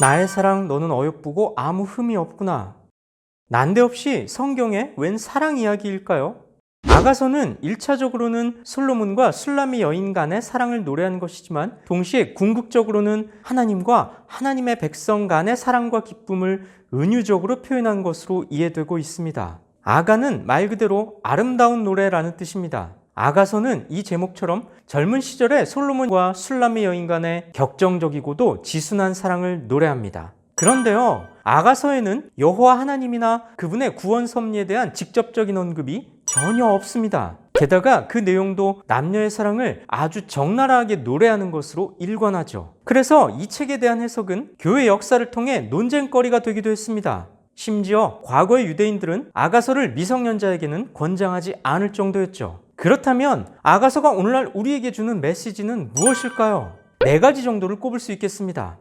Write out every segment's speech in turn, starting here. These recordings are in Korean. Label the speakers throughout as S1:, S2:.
S1: 나의 사랑 너는 어여쁘고 아무 흠이 없구나. 난데없이 성경에 웬 사랑 이야기일까요? 아가서는 1차적으로는 솔로몬과 술라미 여인 간의 사랑을 노래하는 것이지만 동시에 궁극적으로는 하나님과 하나님의 백성 간의 사랑과 기쁨을 은유적으로 표현한 것으로 이해되고 있습니다. 아가는 말 그대로 아름다운 노래라는 뜻입니다. 아가서는 이 제목처럼 젊은 시절에 솔로몬과 술라미 여인 간의 격정적이고도 지순한 사랑을 노래합니다. 그런데요, 아가서에는 여호와 하나님이나 그분의 구원 섭리에 대한 직접적인 언급이 전혀 없습니다. 게다가 그 내용도 남녀의 사랑을 아주 적나라하게 노래하는 것으로 일관하죠. 그래서 이 책에 대한 해석은 교회 역사를 통해 논쟁거리가 되기도 했습니다. 심지어 과거의 유대인들은 아가서를 미성년자에게는 권장하지 않을 정도였죠. 그렇다면 아가서가 오늘날 우리에게 주는 메시지는 무엇일까요? 네 가지 정도를 꼽을 수 있겠습니다.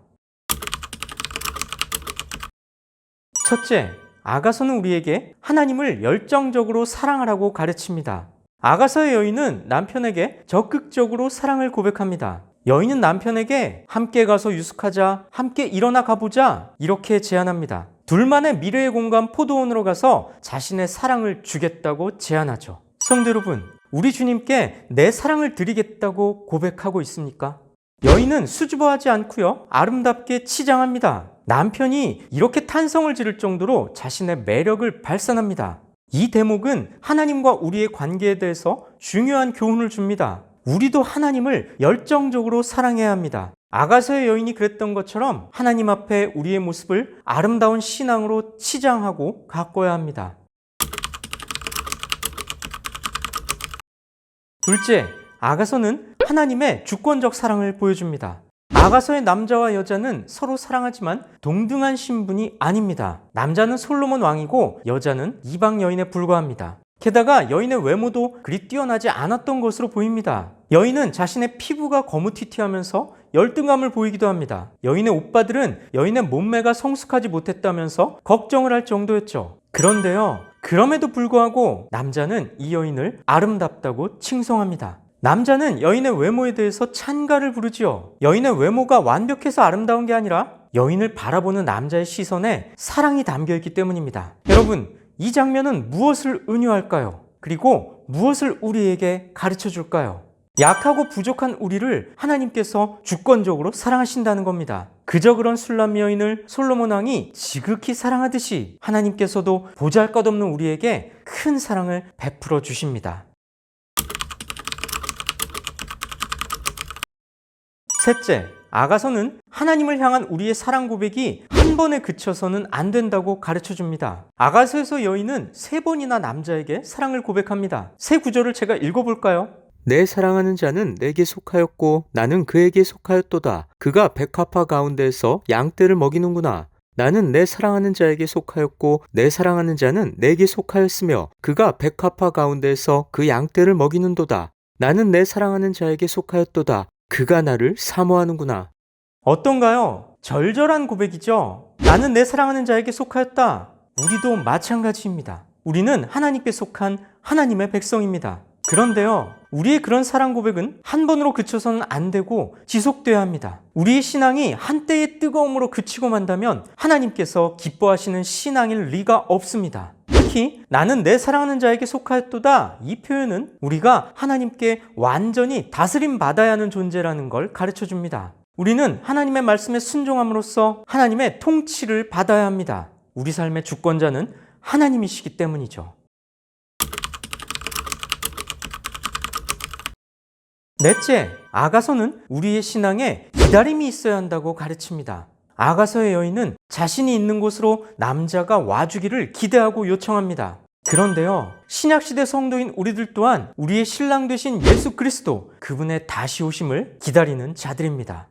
S1: 첫째, 아가서는 우리에게 하나님을 열정적으로 사랑하라고 가르칩니다. 아가서의 여인은 남편에게 적극적으로 사랑을 고백합니다. 여인은 남편에게 함께 가서 유숙하자, 함께 일어나 가보자, 이렇게 제안합니다. 둘만의 미래의 공간 포도원으로 가서 자신의 사랑을 주겠다고 제안하죠. 성도 여러분, 우리 주님께 내 사랑을 드리겠다고 고백하고 있습니까? 여인은 수줍어하지 않고요. 아름답게 치장합니다. 남편이 이렇게 탄성을 지를 정도로 자신의 매력을 발산합니다. 이 대목은 하나님과 우리의 관계에 대해서 중요한 교훈을 줍니다. 우리도 하나님을 열정적으로 사랑해야 합니다. 아가서의 여인이 그랬던 것처럼 하나님 앞에 우리의 모습을 아름다운 신앙으로 치장하고 가꿔야 합니다. 둘째, 아가서는 하나님의 주권적 사랑을 보여줍니다. 아가서의 남자와 여자는 서로 사랑하지만 동등한 신분이 아닙니다. 남자는 솔로몬 왕이고 여자는 이방 여인에 불과합니다. 게다가 여인의 외모도 그리 뛰어나지 않았던 것으로 보입니다. 여인은 자신의 피부가 거무튀튀하면서 열등감을 보이기도 합니다. 여인의 오빠들은 여인의 몸매가 성숙하지 못했다면서 걱정을 할 정도였죠. 그런데요, 그럼에도 불구하고 남자는 이 여인을 아름답다고 칭송합니다. 남자는 여인의 외모에 대해서 찬가를 부르지요. 여인의 외모가 완벽해서 아름다운 게 아니라 여인을 바라보는 남자의 시선에 사랑이 담겨 있기 때문입니다. 여러분, 이 장면은 무엇을 은유할까요? 그리고 무엇을 우리에게 가르쳐 줄까요? 약하고 부족한 우리를 하나님께서 주권적으로 사랑하신다는 겁니다. 그저 그런 술람 여인을 솔로몬 왕이 지극히 사랑하듯이 하나님께서도 보잘 것 없는 우리에게 큰 사랑을 베풀어 주십니다. 셋째, 아가서는 하나님을 향한 우리의 사랑 고백이 한 번에 그쳐서는 안 된다고 가르쳐 줍니다. 아가서에서 여인은 세 번이나 남자에게 사랑을 고백합니다. 세 구절을 제가 읽어볼까요?
S2: 내 사랑하는 자는 내게 속하였고 나는 그에게 속하였도다. 그가 백합화 가운데에서 양떼를 먹이는구나. 나는 내 사랑하는 자에게 속하였고 내 사랑하는 자는 내게 속하였으며 그가 백합화 가운데에서 그 양떼를 먹이는도다. 나는 내 사랑하는 자에게 속하였도다. 그가 나를 사모하는구나.
S1: 어떤가요? 절절한 고백이죠? 나는 내 사랑하는 자에게 속하였다. 우리도 마찬가지입니다. 우리는 하나님께 속한 하나님의 백성입니다. 그런데요, 우리의 그런 사랑 고백은 한 번으로 그쳐서는 안 되고 지속돼야 합니다. 우리의 신앙이 한때의 뜨거움으로 그치고 만다면 하나님께서 기뻐하시는 신앙일 리가 없습니다. 특히 나는 내 사랑하는 자에게 속하였도다 이 표현은 우리가 하나님께 완전히 다스림 받아야 하는 존재라는 걸 가르쳐 줍니다. 우리는 하나님의 말씀에 순종함으로써 하나님의 통치를 받아야 합니다. 우리 삶의 주권자는 하나님이시기 때문이죠. 넷째, 아가서는 우리의 신앙에 기다림이 있어야 한다고 가르칩니다. 아가서의 여인은 자신이 있는 곳으로 남자가 와주기를 기대하고 요청합니다. 그런데요, 신약시대 성도인 우리들 또한 우리의 신랑 되신 예수 그리스도, 그분의 다시 오심을 기다리는 자들입니다.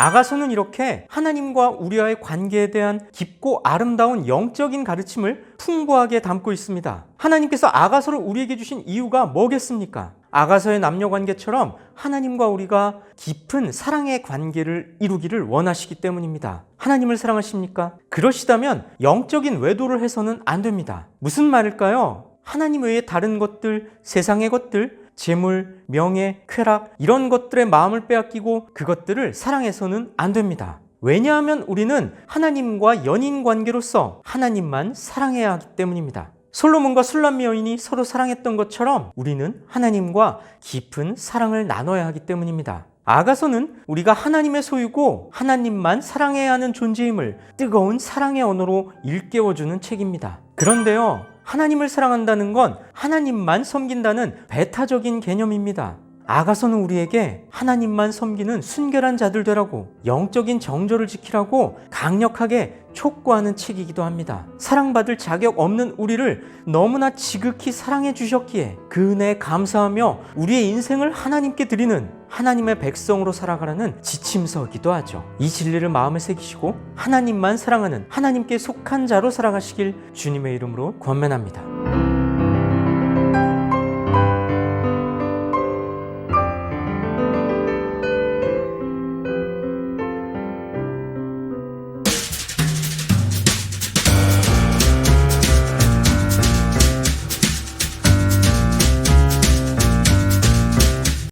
S1: 아가서는 이렇게 하나님과 우리와의 관계에 대한 깊고 아름다운 영적인 가르침을 풍부하게 담고 있습니다. 하나님께서 아가서를 우리에게 주신 이유가 뭐겠습니까? 아가서의 남녀 관계처럼 하나님과 우리가 깊은 사랑의 관계를 이루기를 원하시기 때문입니다. 하나님을 사랑하십니까? 그러시다면 영적인 외도를 해서는 안 됩니다. 무슨 말일까요? 하나님 외에 다른 것들, 세상의 것들, 재물, 명예, 쾌락 이런 것들의 마음을 빼앗기고 그것들을 사랑해서는 안 됩니다. 왜냐하면 우리는 하나님과 연인 관계로서 하나님만 사랑해야 하기 때문입니다. 솔로몬과 술람 여인이 서로 사랑했던 것처럼 우리는 하나님과 깊은 사랑을 나눠야 하기 때문입니다. 아가서는 우리가 하나님의 소유고 하나님만 사랑해야 하는 존재임을 뜨거운 사랑의 언어로 일깨워주는 책입니다. 그런데요, 하나님을 사랑한다는 건 하나님만 섬긴다는 배타적인 개념입니다. 아가서는 우리에게 하나님만 섬기는 순결한 자들 되라고 영적인 정조를 지키라고 강력하게 촉구하는 책이기도 합니다. 사랑받을 자격 없는 우리를 너무나 지극히 사랑해 주셨기에 그 은혜에 감사하며 우리의 인생을 하나님께 드리는 하나님의 백성으로 살아가라는 지침서이기도 하죠. 이 진리를 마음에 새기시고 하나님만 사랑하는 하나님께 속한 자로 살아가시길 주님의 이름으로 권면합니다.